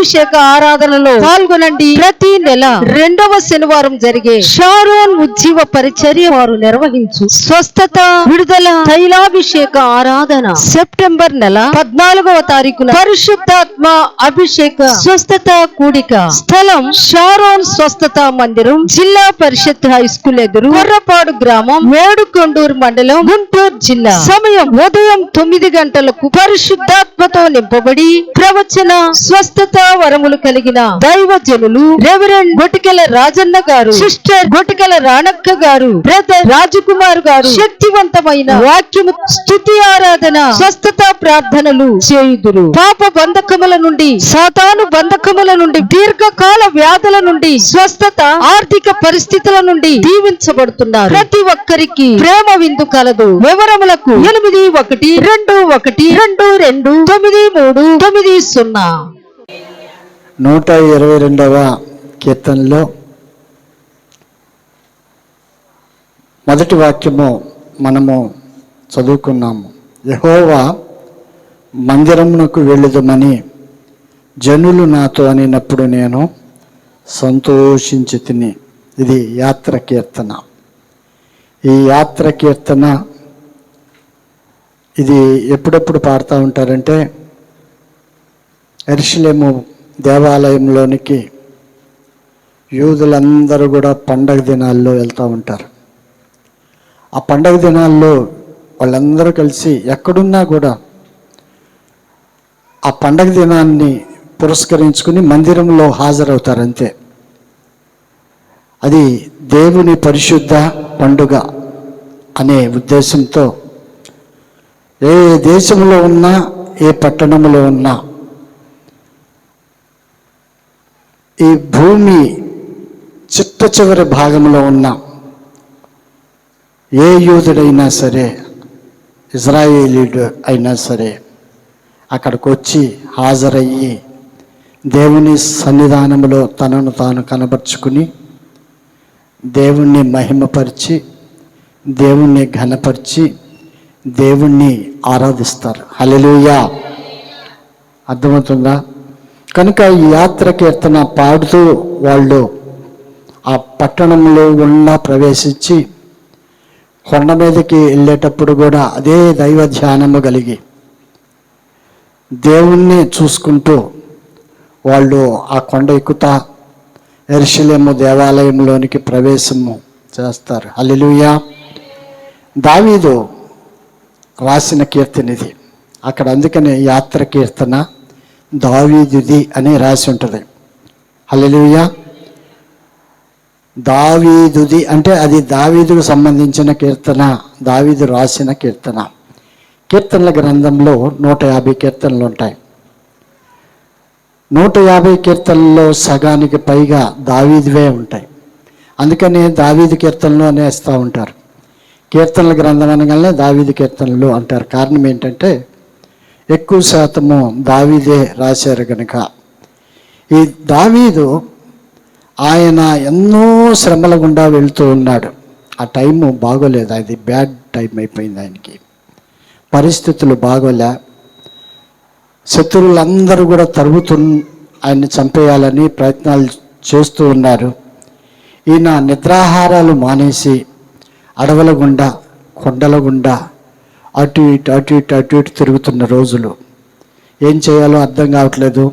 తైలాభిషేక ఆరాధనలో పాల్గొనండి. ప్రతి నెల రెండవ శనివారం జరిగే షారోన్ ఉజ్జీవ పరిచర్య వారు నిర్వహించు స్వస్థత విడుదల తైలాభిషేక ఆరాధన సెప్టెంబర్ నెల పద్నాలుగవ తారీఖున పరిశుద్ధాత్మ అభిషేక స్వస్థత కూడిక స్థలం షారోన్ స్వస్థత మందిరం జిల్లా పరిషత్ హై స్కూల్ ఎదురు కొర్రపాడు గ్రామం మేడుకొండూరు మండలం గుంటూరు జిల్లా సమయం ఉదయం తొమ్మిది గంటలకు పరిశుద్ధాత్మతో నింపబడి ప్రవచన స్వస్థత వరములు కలిగిన దైవజనులు రెవరెండ్ గొటికెల రాజన్న గారు సిస్టర్ గొటికెల రాణక్క గారు బ్రదర్ రాజకుమార్ గారు శక్తివంతమైన వాక్యము స్థుతి ఆరాధన స్వస్థత ప్రార్థనలు చేయుదురు. పాప బంధకముల నుండి సాతాను బంధకముల నుండి దీర్ఘకాల వ్యాధుల నుండి స్వస్థత ఆర్థిక పరిస్థితుల నుండి దీవించబడుతున్నారు. ప్రతి ఒక్కరికి ప్రేమ విందు కలదు. వివరములకు ఎనిమిది ఒకటి రెండు ఒకటి రెండు రెండు తొమ్మిది మూడు తొమ్మిది సున్నా. నూట ఇరవై రెండవ కీర్తనలో మొదటి వాక్యము మనము చదువుకున్నాము. యహోవా మందిరమునకు వెళ్ళుదమని జనులు నాతో అనినప్పుడు నేను సంతోషించి తిని ఇది యాత్ర కీర్తన. ఈ యాత్ర కీర్తన ఇది ఎప్పుడెప్పుడు పాడుతూ ఉంటారంటే ఎరిశలేము దేవాలయంలోనికి యూదులందరూ కూడా పండగ దినాల్లో వెళ్తూ ఉంటారు. ఆ పండగ దినాల్లో వాళ్ళందరూ కలిసి ఎక్కడున్నా కూడా ఆ పండగ దినాన్ని పురస్కరించుకుని మందిరంలో హాజరవుతారు అంతే. అది దేవుని పరిశుద్ధ పండుగ అనే ఉద్దేశంతో ఏ దేశంలో ఉన్నా ఏ పట్టణంలో ఉన్నా ఈ భూమి చిట్ట చివరి భాగంలో ఉన్న ఏ యూదుడైనా సరే ఇజ్రాయేలీడు అయినా సరే అక్కడికి వచ్చి హాజరయ్యి దేవుని సన్నిధానంలో తనను తాను కనపరుచుకుని దేవుణ్ణి మహిమపరిచి దేవుణ్ణి ఘనపరిచి దేవుణ్ణి ఆరాధిస్తారు. హల్లెలూయా. అర్థమవుతుందా? కనుక ఈ యాత్ర కీర్తన పాడుతూ వాళ్ళు ఆ పట్టణంలో ఉన్న ప్రవేశించి కొండ మీదకి వెళ్ళేటప్పుడు కూడా అదే దైవ ధ్యానము కలిగి దేవుణ్ణి చూసుకుంటూ వాళ్ళు ఆ కొండ ఎక్కుతా ఎరుశలేము దేవాలయంలోనికి ప్రవేశము చేస్తారు. అల్లెలుయా దావీదు రాసిన కీర్తన ఇది అక్కడ అందుకనే యాత్ర కీర్తన దావీదుది అని రాసి ఉంటుంది. హల్లెలూయా. దావీదుది అంటే అది దావీదుకు సంబంధించిన కీర్తన దావీదు రాసిన కీర్తన. కీర్తనల గ్రంథంలో నూట యాభై కీర్తనలు ఉంటాయి. నూట యాభై కీర్తనల్లో సగానికి పైగా దావీదువే ఉంటాయి. అందుకనే దావీదు కీర్తనలు అనేస్తూ ఉంటారు. కీర్తనల గ్రంథం అనగానే దావీదు కీర్తనలు అంటారు. కారణం ఏంటంటే ఎక్కువ శాతము దావీదే రాశారు కనుక ఈ దావీదు ఆయన ఎన్నో శ్రమల గుండా వెళ్తూ ఉన్నాడు. ఆ టైము బాగోలేదు. అది బ్యాడ్ టైం అయిపోయింది ఆయనకి. పరిస్థితులు బాగోలే. శత్రువులందరూ కూడా తరుగుతు ఆయన్ని చంపేయాలని ప్రయత్నాలు చేస్తూ ఉన్నారు. ఈయన నిద్రాహారాలు మానేసి అడవుల గుండా కొండల గుండా అటు ఇటు అటు ఇటు అటు ఇటు తిరుగుతున్న రోజులు. ఏం చేయాలో అర్థం కావట్లేదు.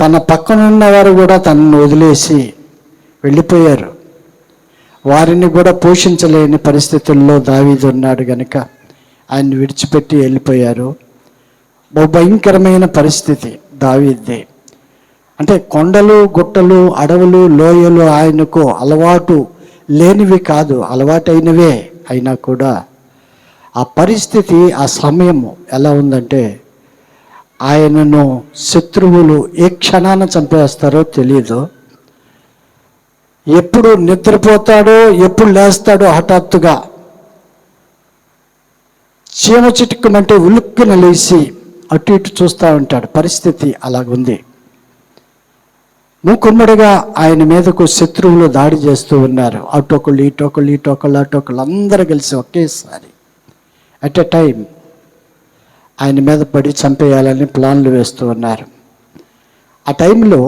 తన పక్కనున్న వారు కూడా తనను వదిలేసి వెళ్ళిపోయారు. వారిని కూడా పోషించలేని పరిస్థితుల్లో దావీదు ఉన్నాడు గనుక ఆయన విడిచిపెట్టి వెళ్ళిపోయారు. ఓ భయంకరమైన పరిస్థితి దావీద్దే. అంటే కొండలు గుట్టలు అడవులు లోయలు ఆయనకు అలవాటు లేనివి కాదు. అలవాటైనవే అయినా కూడా. ఆ పరిస్థితి ఆ సమయం ఎలా ఉందంటే ఆయనను శత్రువులు ఏ క్షణాన చంపేస్తారో తెలియదు ఎప్పుడు నిద్రపోతాడో ఎప్పుడు లేస్తాడో హఠాత్తుగా చీమ చిటుక్కుమంటే ఉలుక్కున లేచి అటు ఇటు చూస్తూ ఉంటాడు. పరిస్థితి అలాగుంది. మూకుమ్మడిగా ఆయన మీదకు శత్రువులు దాడి చేస్తూ ఉన్నారు. అటొకళ్ళు ఇటొకళ్ళు ఇటొకళ్ళు అటొకళ్ళు అందరూ కలిసి ఒకేసారి అట్ ఎ టైం ఆయన మీద పడి చంపేయాలని ప్లాన్లు వేస్తూ ఉన్నారు. ఆ టైంలో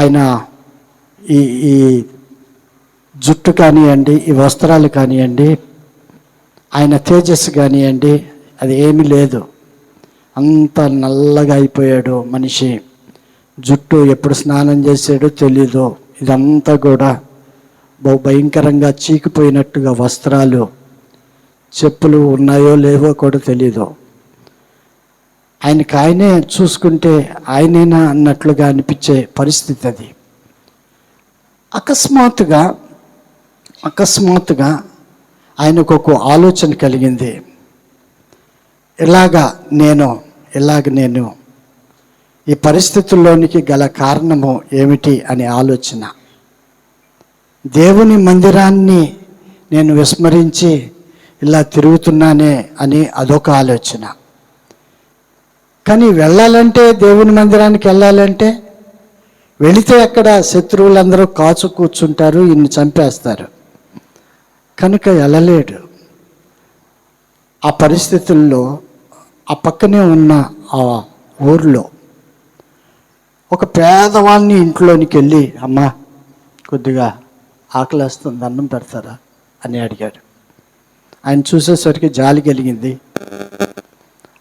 ఆయన ఈ ఈ జుట్టు కానివ్వండి ఈ వస్త్రాలు కానివ్వండి ఆయన తేజస్సు కానివ్వండి అది ఏమీ లేదు. అంత నల్లగా అయిపోయాడు మనిషి. జుట్టు ఎప్పుడు స్నానం చేసాడో తెలీదు. ఇదంతా కూడా బహు భయంకరంగా చీకిపోయినట్టుగా వస్త్రాలు. చెప్పులు ఉన్నాయో లేవో కూడా తెలీదు. ఆయనకి ఆయనే చూసుకుంటే ఆయనేనా అన్నట్లుగా అనిపించే పరిస్థితి అది. అకస్మాత్తుగా అకస్మాత్తుగా ఆయనకు ఒక ఆలోచన కలిగింది. ఇలాగా నేను ఇలాగ నేను ఈ పరిస్థితుల్లోనికి గల కారణము ఏమిటి అనే ఆలోచన. దేవుని మందిరాన్ని నేను విస్మరించి ఇలా తిరుగుతున్నానే అని అదొక ఆలోచన. కానీ వెళ్ళాలంటే దేవుని మందిరానికి వెళ్ళాలంటే వెళితే అక్కడ శత్రువులందరూ కాచు కూర్చుంటారు ఇన్ని చంపేస్తారు. కనుక వెళ్ళలేడు. ఆ పరిస్థితుల్లో ఆ పక్కనే ఉన్న ఆ ఊర్లో ఒక పేదవాడిని ఇంట్లోనికి వెళ్ళి అమ్మ కొద్దిగా ఆకలిస్తుంది అన్నం పెడతారా? అని అడిగాడు. ఆయన చూసేసరికి జాలి కలిగింది.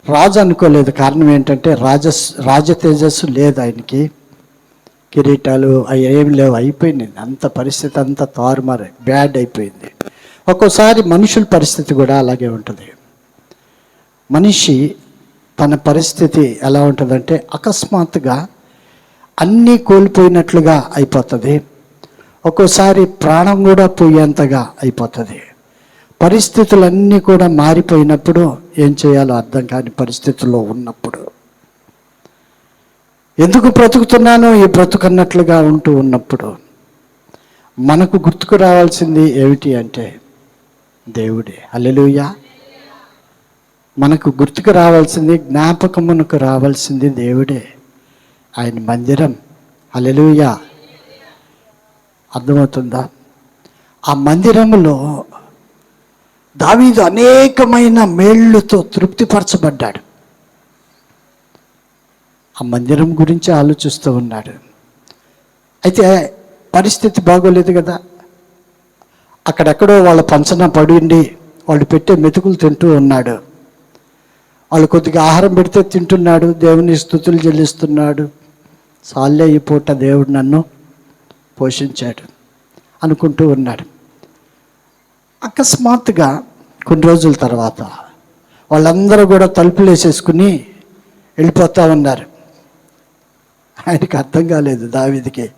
రాజు అనుకోలేదు. కారణం ఏంటంటే రాజస్ రాజ తేజస్సు లేదు ఆయనకి. కిరీటాలు అవి ఏమి లేవు. అయిపోయింది. అంత పరిస్థితి అంతా తారుమారు. బ్యాడ్ అయిపోయింది. ఒక్కోసారి మనుషుల పరిస్థితి కూడా అలాగే ఉంటుంది. మనిషి తన పరిస్థితి ఎలా ఉంటుందంటే అకస్మాత్తుగా అన్నీ కోల్పోయినట్లుగా అయిపోతుంది. ఒక్కోసారి ప్రాణం కూడా పోయేంతగా అయిపోతుంది. పరిస్థితులన్నీ కూడా మారిపోయినప్పుడు ఏం చేయాలో అర్థం కాని పరిస్థితుల్లో ఉన్నప్పుడు. ఎందుకు బ్రతుకుతున్నానో ఈ బ్రతుకన్నట్లుగా ఉంటూ ఉన్నప్పుడు మనకు గుర్తుకు రావాల్సింది ఏమిటి అంటే దేవుడే. అల్లెలుయ్యా మనకు గుర్తుకు రావాల్సింది జ్ఞాపకమునకు రావాల్సింది దేవుడే. ఆయన మందిరం. అల్లెలుయ్యా అర్థమవుతుందా? ఆ మందిరములో దావీదు అనేకమైన మేళ్ళతో తృప్తిపరచబడ్డాడు. ఆ మందిరం గురించి ఆలోచిస్తూ ఉన్నాడు. అయితే పరిస్థితి బాగోలేదు కదా. అక్కడెక్కడో వాళ్ళ పంచన పడిండి వాళ్ళు పెట్టే మెతుకులు తింటూ ఉన్నాడు. వాళ్ళు కొద్దిగా ఆహారం పెడితే తింటున్నాడు. దేవుని స్థుతులు చెల్లిస్తున్నాడు. సాల్లే ఈ పూట దేవుడు నన్ను పోషించాడు అనుకుంటూ ఉన్నాడు. అకస్మాత్తుగా కొన్ని రోజుల తర్వాత వాళ్ళందరూ కూడా తలుపులు వేసేసుకుని వెళ్ళిపోతూ ఉన్నారు. ఆయనకి అర్థం కాలేదు దావిదికి.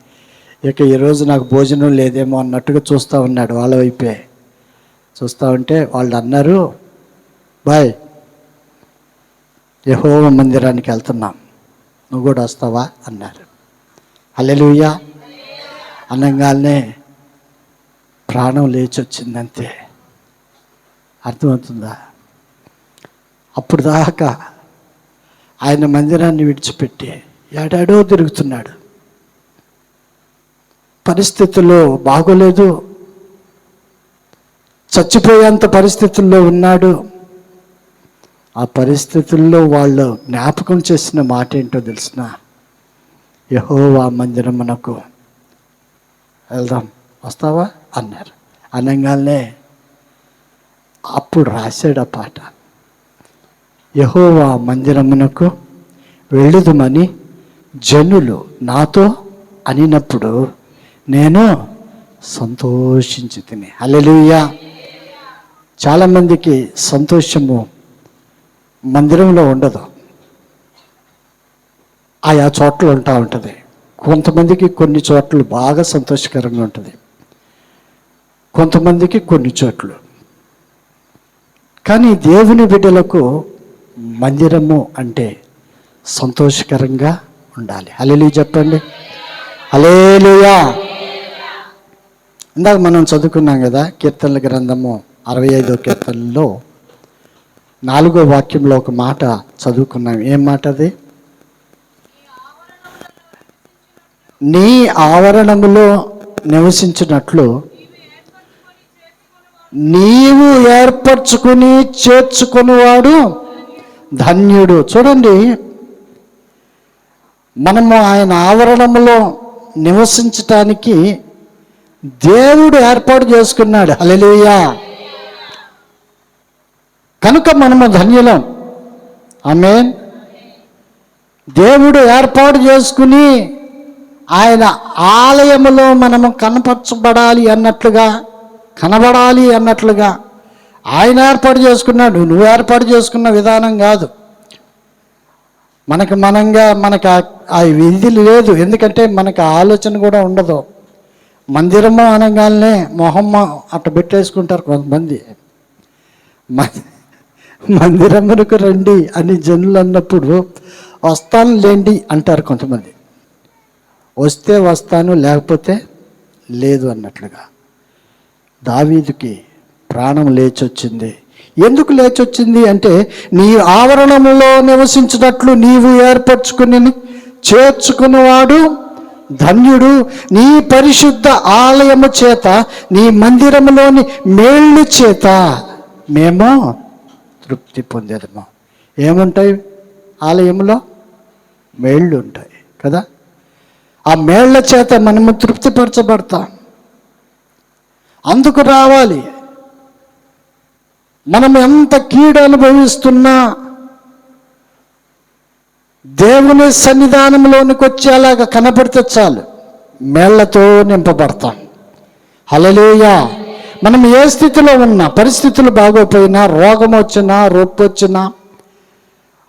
ఇక ఈరోజు నాకు భోజనం లేదేమో అన్నట్టుగా చూస్తూ ఉన్నాడు వాళ్ళ వైపే. చూస్తూ ఉంటే వాళ్ళు అన్నారు బాయ్ యహోవ మందిరానికి వెళ్తున్నాం. నువ్వు కూడా వస్తావా? అన్నారు. అల్లెలుయ్యా అనగానే ప్రాణం లేచొచ్చిందంతే అర్థమవుతుందా? అప్పుడు దాకా ఆయన మందిరాన్ని విడిచిపెట్టి ఏడాడో తిరుగుతున్నాడు. పరిస్థితుల్లో బాగోలేదు. చచ్చిపోయేంత పరిస్థితుల్లో ఉన్నాడు. ఆ పరిస్థితుల్లో వాళ్ళు జ్ఞాపకం చేసిన మాట ఏంటో తెలిసిన? యహోవా మందిరమునకు వెళ్దాం. వస్తావా? అన్నారు. అనగానే అప్పుడు రాశాడు ఆ పాట. యహోవా మందిరమునకు వెళ్ళుదుమని జనులు నాతో అనినప్పుడు నేను సంతోషించి తిని అల్లెలుయ్యా చాలామందికి సంతోషము మందిరంలో ఉండదు. ఆయా చోట్ల ఉంటా ఉంటుంది. కొంతమందికి కొన్ని చోట్ల బాగా సంతోషకరంగా ఉంటుంది. కొంతమందికి కొన్ని చోట్లు. కానీ దేవుని బిడ్డలకు మందిరము అంటే సంతోషకరంగా ఉండాలి. అలెలు చెప్పండి. అలేలుయా ఇందాక మనం చదువుకున్నాం కదా కీర్తనల గ్రంథము అరవై ఐదో కీర్తనలో నాలుగో వాక్యంలో ఒక మాట చదువుకున్నాం. ఏం మాట అది? నీ ఆవరణములో నివసించినట్లు నీవు ఏర్పరచుకుని చేర్చుకునేవాడు ధన్యుడు. చూడండి మనము ఆయన ఆవరణంలో నివసించటానికి దేవుడు ఏర్పాటు చేసుకున్నాడు. హల్లెలూయా. కనుక మనము ధన్యులం. ఆమేన్. దేవుడు ఏర్పాటు చేసుకుని ఆయన ఆలయములో మనము కనపరచబడాలి అన్నట్లుగా కనబడాలి అన్నట్లుగా ఆయన ఏర్పాటు చేసుకున్నాడు. నువ్వు ఏర్పాటు చేసుకున్న విధానం కాదు. మనకు మనంగా మనకు ఆ- ఆ విధి లేదు. ఎందుకంటే మనకు ఆలోచన కూడా ఉండదు. మందిరము అనగానే మొహమ్మ అట్ట పెట్టేసుకుంటారు కొంతమంది. మ- మందిరమునకు రండి అని జనులు అన్నప్పుడు వస్తాను లేండి అంటారు కొంతమంది. వస్తే వస్తాను లేకపోతే లేదు అన్నట్లుగా. దావీదుకి ప్రాణం లేచొచ్చింది. ఎందుకు లేచొచ్చింది అంటే నీ ఆవరణములో నివసించినట్లు నీవు ఏర్పరచుకుని చేర్చుకున్నవాడు ధన్యుడు. నీ పరిశుద్ధ ఆలయము చేత నీ మందిరములోని మేళ్ళు చేత మేము తృప్తి పొందేదము. ఏముంటాయి ఆలయంలో మేళ్ళు ఉంటాయి కదా. ఆ మేళ్ళ చేత మనము తృప్తిపరచబడతాం. అందుకు రావాలి. మనం ఎంత కీడు అనుభవిస్తున్నా దేవుని సన్నిధానంలోనికి వచ్చేలాగా కనపడితే చాలు. మేళ్ళతో నింపబడతాం. హలలుయా మనం ఏ స్థితిలో ఉన్నా పరిస్థితులు బాగోపోయినా రోగం వచ్చినా రొప్పి వచ్చినా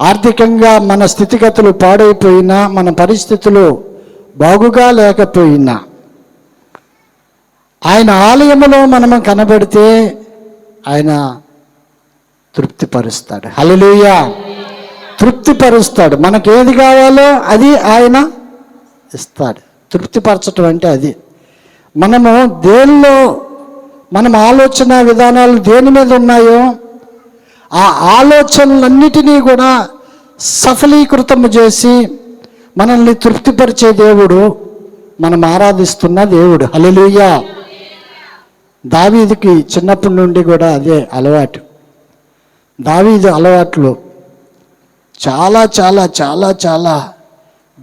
ఆర్థికంగా మన స్థితిగతులు పాడైపోయినా మన పరిస్థితులు బాగుగా లేకపోయినా ఆయన ఆలయములో మనము కనబడితే ఆయన తృప్తిపరుస్తాడు. హల్లెలూయా. తృప్తిపరుస్తాడు. మనకి ఏది కావాలో అది ఆయన ఇస్తాడు. తృప్తిపరచటం అంటే అది. మనము దేనిలో మనం ఆలోచన విధానాలు దేని మీద ఉన్నాయో ఆ ఆలోచనలన్నిటినీ కూడా సఫలీకృతము చేసి మనల్ని తృప్తిపరిచే దేవుడు మనం ఆరాధిస్తున్న దేవుడు. హల్లెలూయా. దావీదుకి చిన్నప్పటి నుండి కూడా అదే అలవాటు. దావీదు అలవాట్లు చాలా చాలా చాలా చాలా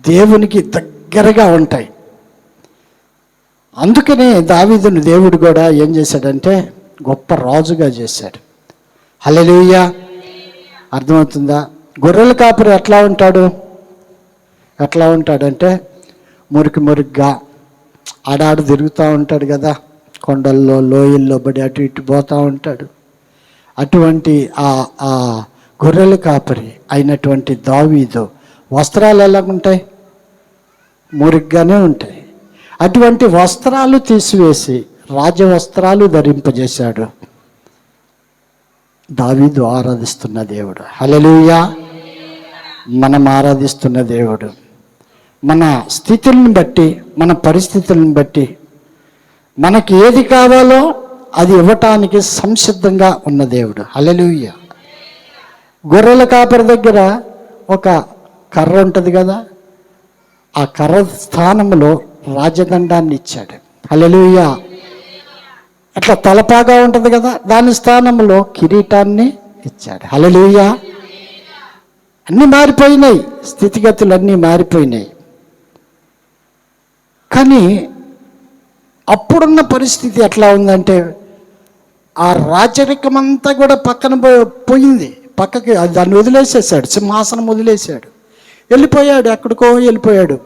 దేవునికి దగ్గరగా ఉంటాయి. అందుకనే దావీదును దేవుడు కూడా ఏం చేశాడంటే గొప్ప రాజుగా చేశాడు. హలెలుయ్య అర్థమవుతుందా? గొర్రెల కాపురి ఎట్లా ఉంటాడు? ఎట్లా ఉంటాడంటే మురికి మురికిగా ఆడాడు తిరుగుతూ ఉంటాడు కదా. కొండల్లో లోయల్లో పడి అటు ఇటు పోతూ ఉంటాడు. అటువంటి ఆ ఆ గొర్రెల కాపరి అయినటువంటి దావీదు వస్త్రాలు ఎలా ఉంటాయి? మురిగ్గానే ఉంటాయి. అటువంటి వస్త్రాలు తీసివేసి రాజ వస్త్రాలు ధరింపజేశాడు. దావీదు ఆరాధిస్తున్న దేవుడు. హలలుయా మనం ఆరాధిస్తున్న దేవుడు. మన స్థితులను బట్టి మన పరిస్థితులను బట్టి మనకి ఏది కావాలో అది ఇవ్వటానికి సంసిద్ధంగా ఉన్న దేవుడు. అలెలుయ్య గొర్రెల కాపరి దగ్గర ఒక కర్ర ఉంటుంది కదా ఆ కర్ర స్థానంలో రాజదండాన్ని ఇచ్చాడు. అలెలుయ్య అట్లా తలపాగా ఉంటుంది కదా దాని స్థానంలో కిరీటాన్ని ఇచ్చాడు. హల్లెలూయా. అన్నీ మారిపోయినాయి స్థితిగతులు అన్నీ మారిపోయినాయి. కానీ అప్పుడున్న పరిస్థితి ఎట్లా ఉందంటే ఆ రాచరికం అంతా కూడా పక్కన పో- పోయింది. పక్కకి దాన్ని వదిలేసేసాడు సింహాసనం వదిలేసాడు. వెళ్ళిపోయాడు ఎక్కడికో వెళ్ళిపోయాడు.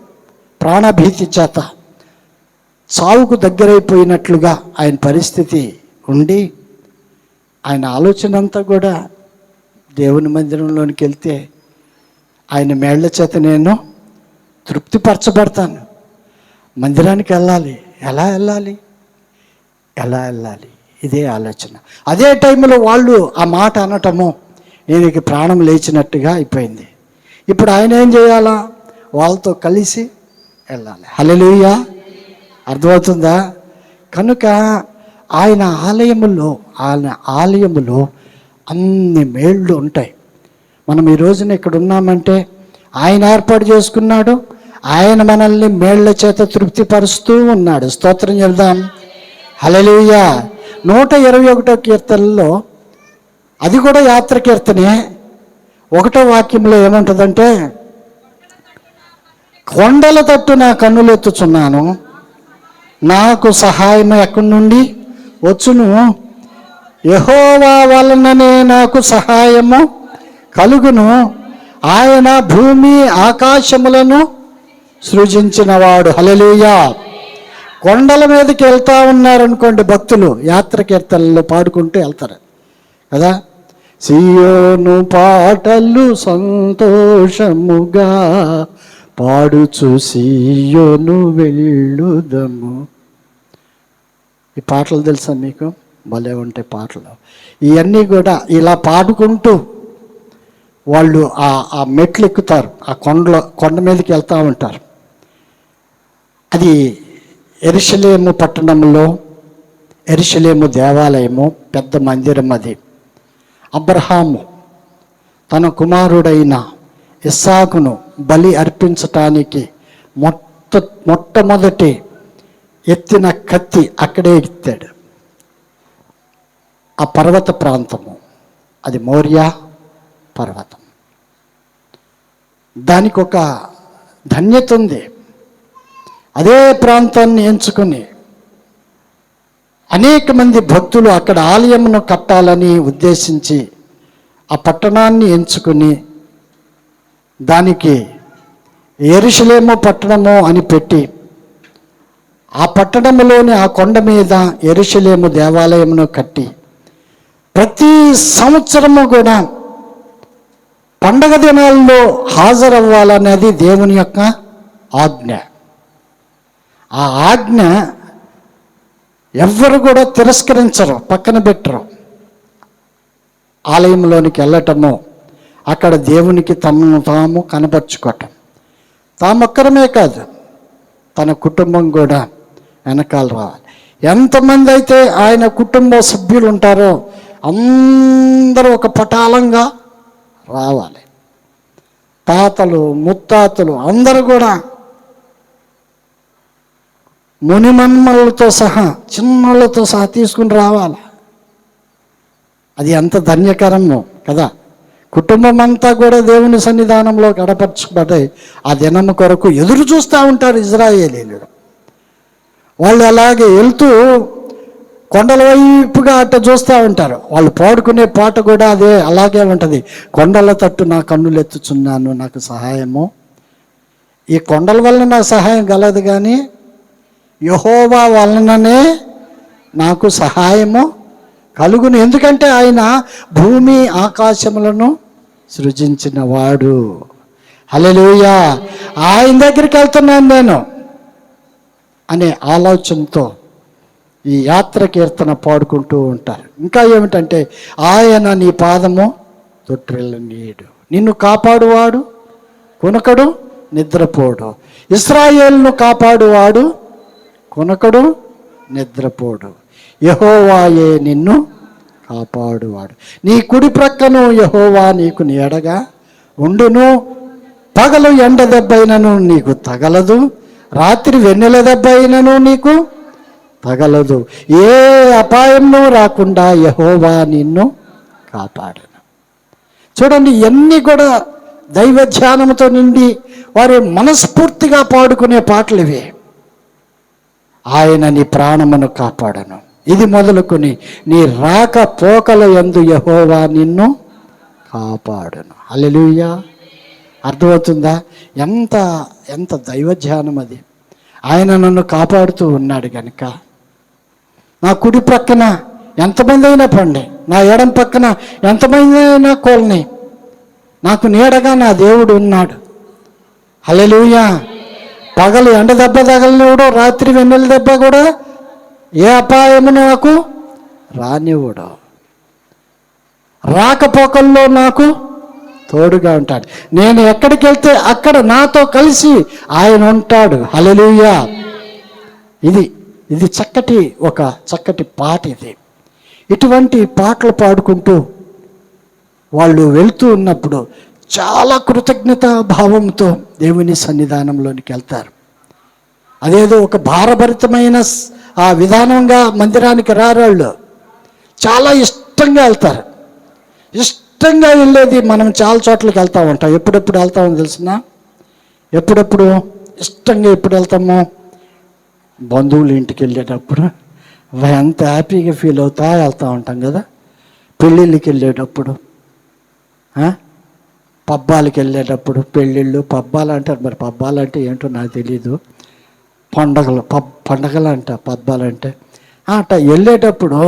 ప్రాణభీతి చేత చావుకు దగ్గరైపోయినట్లుగా ఆయన పరిస్థితి ఉండి ఆయన ఆలోచన అంతా కూడా దేవుని మందిరంలోనికి వెళ్తే ఆయన మేళ్ళ చేత నేను తృప్తిపరచబడతాను. మందిరానికి వెళ్ళాలి. ఎలా వెళ్ళాలి? ఎలా వెళ్ళాలి? ఇదే ఆలోచన. అదే టైంలో వాళ్ళు ఆ మాట అనటము ఈయనకి ప్రాణం లేచినట్టుగా అయిపోయింది. ఇప్పుడు ఆయన ఏం చేయాలా? వాళ్ళతో కలిసి వెళ్ళాలి. హలలుయ్యా అర్థమవుతుందా? కనుక ఆయన ఆలయములో ఆయన ఆలయములో అన్ని మేళ్ళు ఉంటాయి. మనం ఈ రోజున ఇక్కడ ఉన్నామంటే ఆయన ఏర్పాటు చేసుకున్నాడు ఆయన మనల్ని మేళ్ళ చేత తృప్తిపరుస్తూ ఉన్నాడు. స్తోత్రం చెల్దాం హల్లెలూయా. నూట ఇరవై ఒకటో కీర్తనలో అది కూడా యాత్ర కీర్తనే. ఒకటో వాక్యంలో ఏముంటుందంటే కొండల తట్టు నా కన్నులెత్తుచున్నాను. నాకు సహాయం ఎక్కడి నుండి? వచ్చును. యహోవా వలననే నాకు సహాయము కలుగును. ఆయన భూమి ఆకాశములను సృజించినవాడు. హలలుయా కొండల మీదకి వెళ్తా ఉన్నారనుకోండి భక్తులు యాత్ర కీర్తనలు పాడుకుంటూ వెళ్తారు. కదా? సియోను పాటలు సంతోషముగా పాడుచు సియోను వెళ్ళుదము. ఈ పాటలు తెలుసా మీకు? భలే ఉంటాయి పాటలు. ఇవన్నీ కూడా ఇలా పాడుకుంటూ వాళ్ళు ఆ ఆ మెట్లు ఎక్కుతారు. ఆ కొండలో కొండ మీదకి వెళ్తూ ఉంటారు. అది ఎరుషలేము పట్టణంలో ఎరుషలేము దేవాలయము పెద్ద మందిరం అది. అబ్రహాము తన కుమారుడైన ఇస్సాకును బలి అర్పించటానికి మొట్ట మొట్టమొదటి ఎత్తిన కత్తి అక్కడే ఎత్తాడు. ఆ పర్వత ప్రాంతము అది మౌర్య పర్వతం. దానికి ఒక ధన్యత ఉంది. అదే ప్రాంతాన్ని ఎంచుకుని అనేక మంది భక్తులు అక్కడ ఆలయమును కట్టాలని ఉద్దేశించి ఆ పట్టణాన్ని ఎంచుకుని దానికి ఎరుషలేము పట్టణము అని పెట్టి ఆ పట్టణములోని ఆ కొండ మీద ఎరుషలేము దేవాలయమును కట్టి ప్రతి సంవత్సరము కూడా పండగ దినాల్లో హాజరవ్వాలనేది దేవుని యొక్క ఆజ్ఞ. ఆ ఆజ్ఞ ఎవ్వరు కూడా తిరస్కరించరు పక్కన పెట్టరు. ఆలయంలోనికి వెళ్ళటము అక్కడ దేవునికి తమను తాము కనపరుచుకోవటం. తామొక్కరమే కాదు తన కుటుంబం కూడా వెనకాల రావాలి. ఎంతమంది అయితే ఆయన కుటుంబ సభ్యులు ఉంటారో అందరూ ఒక పటాలంగా రావాలి. తాతలు ముత్తాతలు అందరూ కూడా మునిమన్మలతో సహా చిన్నలతో సహా తీసుకుని రావాలి. అది ఎంత ధన్యకరము కదా. కుటుంబం అంతా కూడా దేవుని సన్నిధానంలో గడపరచబడే ఆ దినం కొరకు ఎదురు చూస్తూ ఉంటారు ఇజ్రాయేలీలు. వాళ్ళు అలాగే వెళ్తూ కొండల వైపుగా అట్ట చూస్తూ ఉంటారు. వాళ్ళు పాడుకునే పాట కూడా అదే అలాగే ఉంటుంది. కొండల తట్టు నా కన్నులు ఎత్తుచున్నాను నాకు సహాయము. ఈ కొండల వల్ల నాకు సహాయం కలదు కానీ యహోవా వలననే నాకు సహాయము కలుగును. ఎందుకంటే ఆయన భూమి ఆకాశములను సృజించిన వాడు హలలుయా ఆయన దగ్గరికి వెళ్తున్నాను నేను అనే ఆలోచనతో ఈ యాత్ర కీర్తన పాడుకుంటూ ఉంటారు. ఇంకా ఏమిటంటే ఆయన నీ పాదము తొట్టిల్ల నీడు. నిన్ను కాపాడువాడు కొనకడు నిద్రపోడు. ఇస్రాయేల్ను కాపాడువాడు కొనకడు నిద్రపోడు. యహోవాయే నిన్ను కాపాడువాడు. నీ కుడి ప్రక్కను యహోవా నీకు నీడగా ఉండును. పగలు ఎండ దెబ్బైనను నీకు తగలదు. రాత్రి వెన్నెల దెబ్బైనను నీకు తగలదు. ఏ అపాయము రాకుండా యహోవా నిన్ను కాపాడను. చూడండి ఇవన్నీ కూడా దైవ ధ్యానంతో నిండి వారి మనస్ఫూర్తిగా పాడుకునే పాటలు ఇవి ఆయన నీ ప్రాణమును కాపాడను. ఇది మొదలుకొని నీ రాక పోకల ఎందు యహోవా నిన్ను కాపాడను. హల్లెలూయా. అర్థమవుతుందా? ఎంత ఎంత దైవధ్యానం అది. ఆయన నన్ను కాపాడుతూ ఉన్నాడు కనుక నా కుడి ప్రక్కన ఎంతమంది అయినా పండి నా ఎడం పక్కన ఎంతమంది అయినా కోల్ని. నాకు నీడగా నా దేవుడు ఉన్నాడు. హల్లెలూయా. పగలు ఎండ దెబ్బ తగలనివ్వడు రాత్రి వెన్నెల దెబ్బ కూడా? ఏ అపాయము నాకు? రానివ్వడు. రాకపోకల్లో నాకు తోడుగా ఉంటాడు. నేను ఎక్కడికి వెళ్తే అక్కడ నాతో కలిసి ఆయన ఉంటాడు. హల్లెలూయా. ఇది ఇది చక్కటి ఒక చక్కటి పాట ఇది. ఇటువంటి పాటలు పాడుకుంటూ వాళ్ళు వెళ్తూ ఉన్నప్పుడు చాలా కృతజ్ఞతా భావంతో దేవుని సన్నిధానంలోనికి వెళ్తారు. అదేదో ఒక భారభరితమైన ఆ విధానంగా మందిరానికి రారాళ్ళు. చాలా ఇష్టంగా వెళ్తారు. ఇష్టంగా వెళ్ళేది మనం చాలా చోట్లకి వెళ్తూ ఉంటాం. ఎప్పుడెప్పుడు వెళ్తామో తెలిసిన? ఎప్పుడెప్పుడు? ఇష్టంగా ఎప్పుడు వెళ్తామో? బంధువుల ఇంటికి వెళ్ళేటప్పుడు. ఎంత హ్యాపీగా ఫీల్ అవుతా వెళ్తూ ఉంటాం కదా. పెళ్ళిళ్ళకి వెళ్ళేటప్పుడు. పబ్బాలకి వెళ్ళేటప్పుడు పెళ్ళిళ్ళు పబ్బాలు అంటారు. మరి పబ్బాలు అంటే ఏంటో నాకు తెలీదు. పండగలు పబ్ పండగలు అంట పబ్బాలు అంటే. అట వెళ్ళేటప్పుడు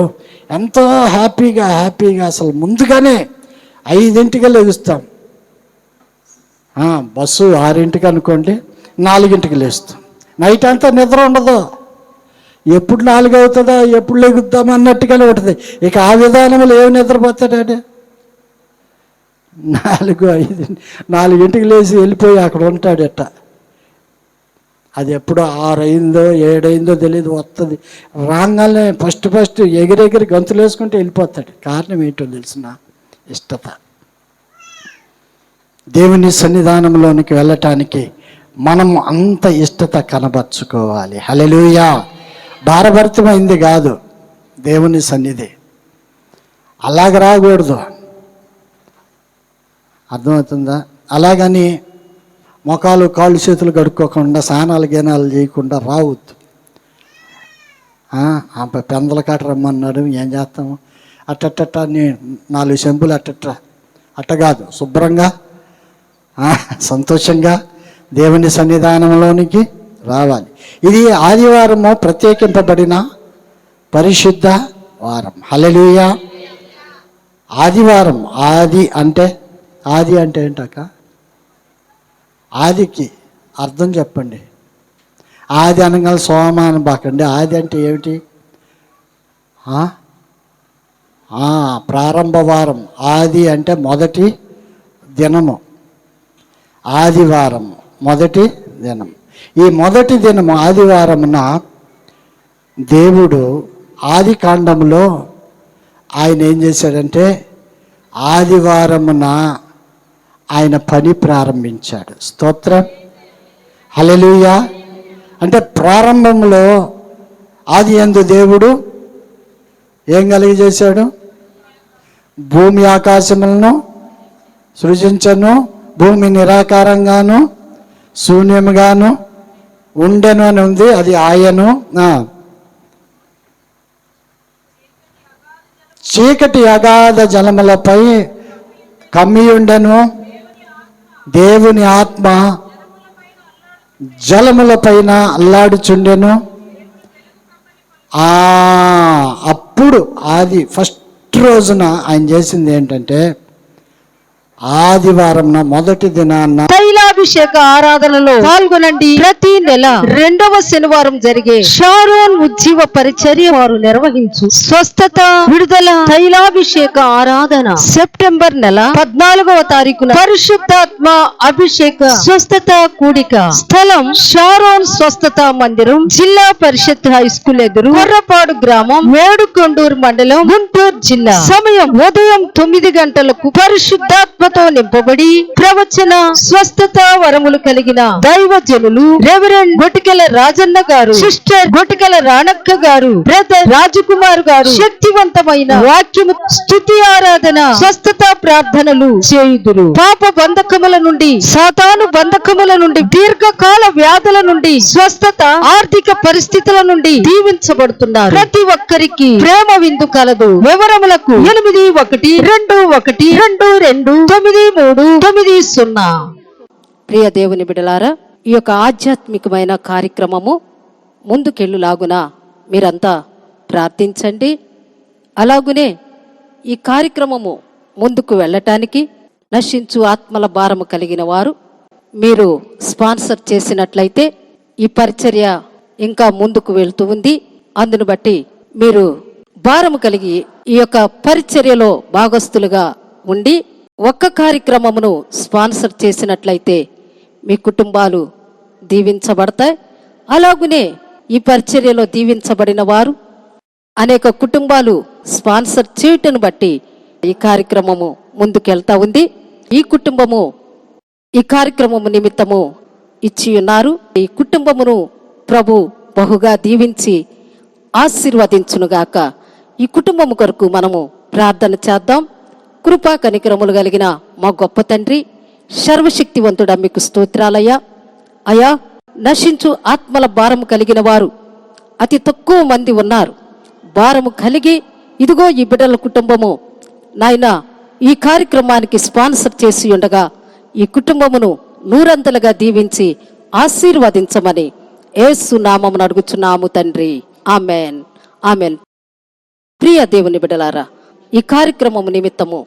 ఎంతో హ్యాపీగా హ్యాపీగా అసలు ముందుగానే ఐదింటికి లెగుస్తాం. బస్సు ఆరింటికి అనుకోండి నాలుగింటికి లేస్తాం. నైట్ అంతా నిద్ర ఉండదు. ఎప్పుడు నాలుగు అవుతుందో ఎప్పుడు లెగుద్దాం అన్నట్టుగానే ఉంటుంది. ఇక ఆ విధానంలో ఏమి నిద్రపోతాడండి? నాలుగు ఐదు నాలుగింటికి లేచి వెళ్ళిపోయి అక్కడ ఉంటాడు అది ఎప్పుడో ఆరైందో ఏడైందో తెలియదు వస్తుంది రాగానే ఫస్ట్ ఫస్ట్ ఎగిరెగిరి గంతులు వేసుకుంటే వెళ్ళిపోతాడు. కారణం ఏంటో తెలిసిన? ఇష్టత. దేవుని సన్నిధానంలోనికి వెళ్ళటానికి మనం అంత ఇష్టత కనబరుచుకోవాలి. హలలుయా భారభరితమైంది కాదు దేవుని సన్నిధి. అలాగ రాకూడదు. అర్థమవుతుందా? అలాగని మొఖాలు కాళ్ళు చేతులు కడుక్కోకుండా స్నానాలు గీనాలు చేయకుండా రావద్దు ఆ, పెందల కాట రమ్మన్నాడు. ఏం చేస్తాము? అట్టట్ట నీ నాలుగు చెంపులు అట్టట్ట. అట్ట కాదు శుభ్రంగా సంతోషంగా దేవుని సన్నిధానంలోనికి రావాలి. ఇది ఆదివారము ప్రత్యేకింపబడిన పరిశుద్ధ వారం. హల్లెలూయ. ఆదివారం ఆది అంటే ఆది అంటే ఏంటక్క? ఆదికి అర్థం చెప్పండి. ఆది అనగా సోమాన బాకండి. ఆది అంటే ఏమిటి? ప్రారంభవారం ప్రారంభ వారం. ఆది అంటే మొదటి దినము. ఆదివారం మొదటి దినం. ఈ మొదటి దినము ఆదివారమున దేవుడు ఆది కాండంలో ఆయన ఏం చేశాడంటే ఆదివారమున ఆయన పని ప్రారంభించాడు. స్తోత్రం. హల్లెలూయా. అంటే ప్రారంభంలో ఆది ఎందు దేవుడు ఏం కలిగజేశాడు? భూమి ఆకాశములను సృజించను భూమి నిరాకారంగాను శూన్యముగాను ఉండెను అని ఉంది అది ఆయను చీకటి అగాధ జలములపై కమ్మి ఉండెను దేవుని ఆత్మ జలముల పైన అల్లాడుచుండెను అప్పుడు అది ఫస్ట్ రోజున ఆయన చేసింది ఏంటంటే ఆదివారం మొదటి దినాన్న తైలాభిషేక ఆరాధనలో పాల్గొనండి. ప్రతి నెల రెండవ శనివారం జరిగే షారోన్ ఉజ్జీవ పరిచర్య వారు నిర్వహించు. స్వస్థత విడుదల తైలాభిషేక ఆరాధన సెప్టెంబర్ నెల పద్నాలుగవ తారీఖున పరిశుద్ధాత్మ అభిషేక స్వస్థత కూడిక స్థలం షారోన్ స్వస్థత మందిరం జిల్లా పరిషత్ హై స్కూల్ ఎదురు కొర్రపాడు గ్రామం మేడుకొండూరు మండలం గుంటూరు జిల్లా. సమయం ఉదయం తొమ్మిది గంటలకు పరిశుద్ధాత్మతో నింపబడి ప్రవచన స్వస్థత వరములు కలిగిన దైవజనులు రెవరెండ్ గొటికల రాజన్న గారు సిస్టర్ గొటికల రాణక్క గారు బ్రదర్ రాజకుమార్ గారు శక్తివంతమైన వాక్యము స్థుతి ఆరాధన స్వస్థత ప్రార్థనలు చేయుదురు. పాప బంధకముల నుండి సాతాను బంధకముల నుండి దీర్ఘకాల వ్యాధుల నుండి స్వస్థత ఆర్థిక పరిస్థితుల నుండి దీవించబడుతున్నారు. ప్రతి ఒక్కరికి ప్రేమ విందు కలదు. వివరములకు ఎనిమిది ఒకటి రెండు ఒకటి రెండు రెండు తొమ్మిది మూడు తొమ్మిది సున్నా. ప్రియ దేవుని బిడలారా ఈ యొక్క ఆధ్యాత్మికమైన కార్యక్రమము ముందుకెళ్ళులాగున మీరంతా ప్రార్థించండి. అలాగునే ఈ కార్యక్రమము ముందుకు వెళ్ళటానికి నశించు ఆత్మల భారము కలిగిన వారు మీరు స్పాన్సర్ చేసినట్లయితే ఈ పరిచర్య ఇంకా ముందుకు వెళ్తూ ఉంది. అందును బట్టి మీరు భారము కలిగి ఈ యొక్క పరిచర్యలో భాగస్థులుగా ఉండి ఒక్క కార్యక్రమమును స్పాన్సర్ చేసినట్లయితే మీ కుటుంబాలు దీవించబడతాయి. అలాగునే ఈ పరిచర్యలో దీవించబడిన వారు అనేక కుటుంబాలు స్పాన్సర్ చేయటను బట్టి ఈ కార్యక్రమము ముందుకెళ్తా ఉంది. ఈ కుటుంబము ఈ కార్యక్రమము నిమిత్తము ఇచ్చి ఉన్నారు. ఈ కుటుంబమును ప్రభు బహుగా దీవించి ఆశీర్వదించునుగాక. ఈ కుటుంబము కొరకు మనము ప్రార్థన చేద్దాం. కృపా కనికరములు కలిగిన మా గొప్ప తండ్రి సర్వశక్తివంతుడా మీకు స్తోత్రాలయ్యా. అయా నశించు ఆత్మల భారము కలిగిన వారు అతి తక్కువ మంది ఉన్నారు. భారము కలిగి ఇదిగో ఈ బిడ్డల కుటుంబము నాయన ఈ కార్యక్రమానికి స్పాన్సర్ చేసి ఉండగా ఈ కుటుంబమును నూరంతలుగా దీవించి ఆశీర్వదించమని ఏసు నామమును అడుగుచున్నాము తండ్రి. ఆమెన్. ఆమెన్. ప్రియ దేవుని బిడలారా ఈ కార్యక్రమము నిమిత్తము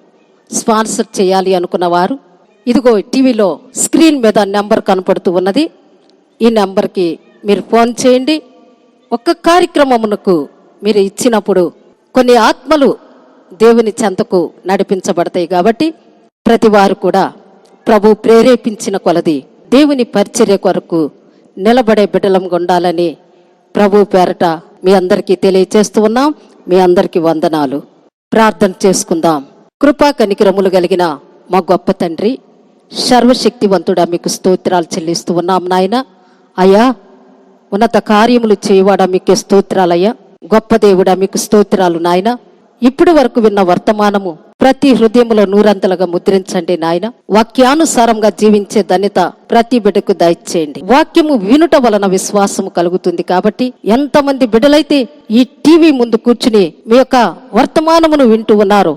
స్పాన్సర్ చేయాలి అనుకున్న వారు ఇదిగో టీవీలో స్క్రీన్ మీద నెంబర్ కనపడుతూ ఉన్నది. ఈ నెంబర్కి మీరు ఫోన్ చేయండి. ఒక్క కార్యక్రమమునకు మీరు ఇచ్చినప్పుడు కొన్ని ఆత్మలు దేవుని చెంతకు నడిపించబడతాయి కాబట్టి ప్రతి వారు కూడా ప్రభు ప్రేరేపించిన కొలది దేవుని పరిచర్య కొరకు నిలబడే బిడ్డలంగా ఉండాలని ప్రభు పేరట మీ అందరికీ తెలియచేస్తూ ఉన్నాం. మీ అందరికీ వందనాలు. ప్రార్థన చేసుకుందాం. కృపా కనికరములు కలిగిన మా గొప్ప తండ్రి సర్వశక్తివంతుడా మీకు స్తోత్రాలు చెల్లిస్తూ ఉన్నాం నాయన. అయ్యా ఉన్నత కార్యములు చేయవాడా మీకు స్తోత్రాలయ్యా. గొప్ప దేవుడా మీకు స్తోత్రాలు నాయన. ఇప్పుడు వరకు విన్న వర్తమానము ప్రతి హృదయములో నూరంతలుగా ముద్రించండి నాయన. వాక్యానుసారంగా జీవించే ధన్యత ప్రతి బిడ్డకు దయచేయండి. వాక్యము వినుట వలన విశ్వాసము కలుగుతుంది కాబట్టి ఎంతమంది బిడ్డలైతే ఈ టీవీ ముందు కూర్చుని మీ యొక్క వర్తమానమును వింటూ ఉన్నారో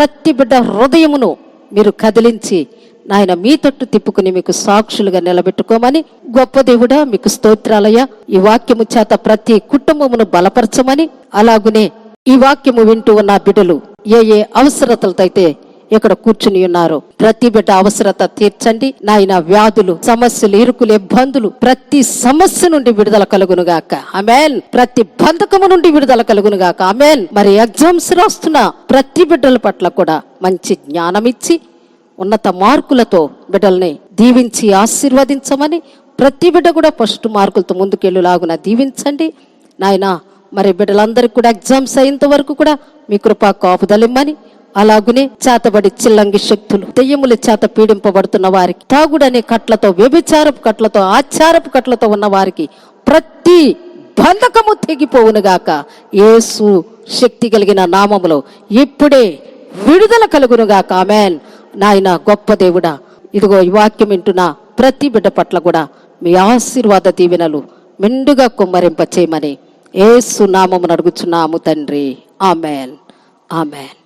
ప్రతి బిడ్డ హృదయమును మీరు కదిలించి నాయన మీ తట్టు తిప్పుకుని మీకు సాక్షులుగా నిలబెట్టుకోమని గొప్ప దేవుడా మీకు స్తోత్రాలయ ఈ వాక్యము చేత ప్రతి కుటుంబమును బలపరచమని అలాగునే ఈ వాక్యము వింటూ ఉన్న బిడ్డలు ఏ ఏ అవసరతలతో అయితే ఇక్కడ కూర్చుని ఉన్నారు. ప్రతి బిడ్డ అవసరత తీర్చండి. నాయన వ్యాధులు సమస్యలు ఇరుకులు ఇబ్బందులు ప్రతి సమస్య నుండి విడుదల కలుగును గాక అమెన్ ప్రతి బంధకము నుండి విడుదల కలుగును గాక అమెన్ మరి ఎగ్జామ్స్ రాస్తున్న ప్రతి బిడ్డల పట్ల కూడా మంచి జ్ఞానం ఇచ్చి ఉన్నత మార్కులతో బిడ్డల్ని దీవించి ఆశీర్వదించమని ప్రతి బిడ్డ కూడా ఫస్ట్ మార్కులతో ముందుకెళ్ళులాగున దీవించండి. నాయన మరి బిడ్డలందరికీ కూడా ఎగ్జామ్స్ అయ్యేంత వరకు కూడా మీ కృపా కాపుదలిమ్మని అలాగునే చేతబడి చిల్లంగి శక్తులు దెయ్యముల చేత పీడింపబడుతున్న వారికి తాగుడనే కట్లతో వ్యభిచారపు కట్లతో ఆచారపు కట్లతో ఉన్న వారికి ప్రతి బంధకము తెగిపోవునుగాక. యేసు శక్తి కలిగిన నామములో ఇప్పుడే విడుదల కలుగునుగాక. ఆమెన్. నాయన గొప్ప దేవుడా ఇదిగో ఈ వాక్యం వింటున్న ప్రతి బిడ్డ పట్ల కూడా మీ ఆశీర్వాద దీవెనలు మెండుగా కుమ్మరింప చేయమని ఏసు నామమును అడుగుచున్నాము తండ్రి. ఆమెన్. ఆమెన్.